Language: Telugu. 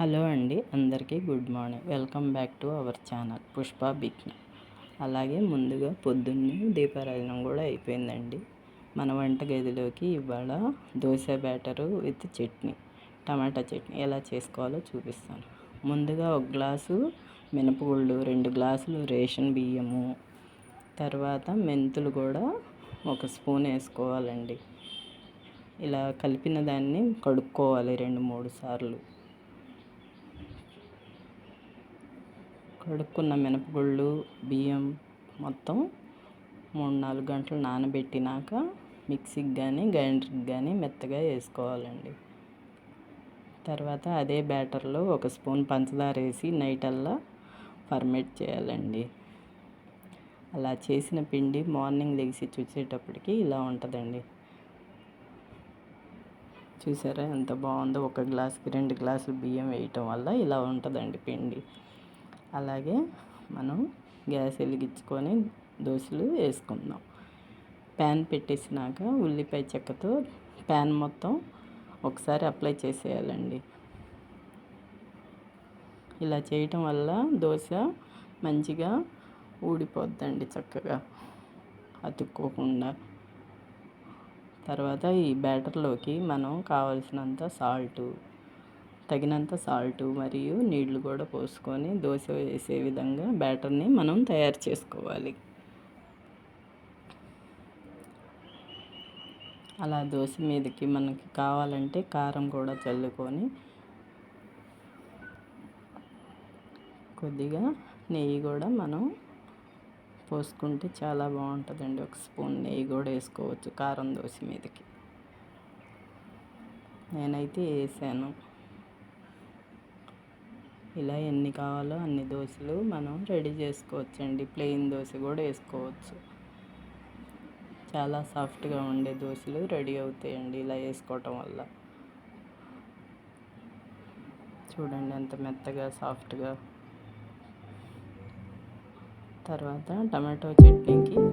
హలో అండి అందరికీ good morning. Welcome back to our channel Pushpa బిక్ని అలాగే ముందుగా పొద్దున్నే దీపారాధన కూడా అయిపోయిందండి. మన వంట గదిలోకి ఇవాళ dosa batter with chutney tomato chutney ఎలా చేసుకోవాలో చూపిస్తాను. ముందుగా ఒక గ్లాసు మినపగుళ్ళు రెండు గ్లాసులు రేషన్ బియ్యము తర్వాత మెంతులు కూడా ఒక స్పూన్ వేసుకోవాలండి. ఇలా కలిపిన దాన్ని కడుక్కోవాలి రెండు మూడు సార్లు. కడుక్కున్న మినపగుళ్ళు బియ్యం మొత్తం మూడు నాలుగు గంటలు నానబెట్టినాక మిక్సీకి కానీ గ్రైండర్కి కానీ మెత్తగా వేసుకోవాలండి. తర్వాత అదే బ్యాటర్లో ఒక స్పూన్ పంచదార వేసి నైట్ అల్లా ఫర్మేట్ చేయాలండి. అలా చేసిన పిండి మార్నింగ్ లెగిసి చూసేటప్పటికి ఇలా ఉంటుందండి. చూసారా ఎంత బాగుందో? ఒక గ్లాస్కి రెండు గ్లాసులు బియ్యం వేయటం వల్ల ఇలా ఉంటుందండి పిండి. అలాగే మనం గ్యాస్ వెలిగించుకొని దోశలు వేసుకుందాం. ప్యాన్ పెట్టేసినాక ఉల్లిపాయ చెక్కతో ప్యాన్ మొత్తం ఒకసారి అప్లై చేసేయాలండి. ఇలా చేయటం వల్ల దోశ మంచిగా ఊడిపోద్దండి చక్కగా అతుక్కోకుండా. తర్వాత ఈ బ్యాటర్లోకి మనం కావలసినంత సాల్టు తగినంత సాల్ట్ మరియు నీళ్ళు కూడా పోసుకొని దోశ వేసే విధంగా బ్యాటర్ని మనం తయారు చేసుకోవాలి. అలా దోశ మీదకి మనకి కావాలంటే కారం కూడా చల్లుకొని కొద్దిగా నెయ్యి కూడా మనం పోసుకుంటే చాలా బాగుంటుందండి. ఒక స్పూన్ నెయ్యి కూడా వేసుకోవచ్చు కారం దోశ మీదకి. నేనైతే వేసాను. ఇలా ఎన్ని కావాలో అన్ని దోశలు మనం రెడీ చేసుకోవచ్చండి. ప్లెయిన్ దోశ కూడా వేసుకోవచ్చు. చాలా సాఫ్ట్గా ఉండే దోశలు రెడీ అవుతాయండి ఇలా వేసుకోవటం వల్ల. చూడండి ఎంత మెత్తగా సాఫ్ట్గా. తర్వాత టమాటో చట్నీకి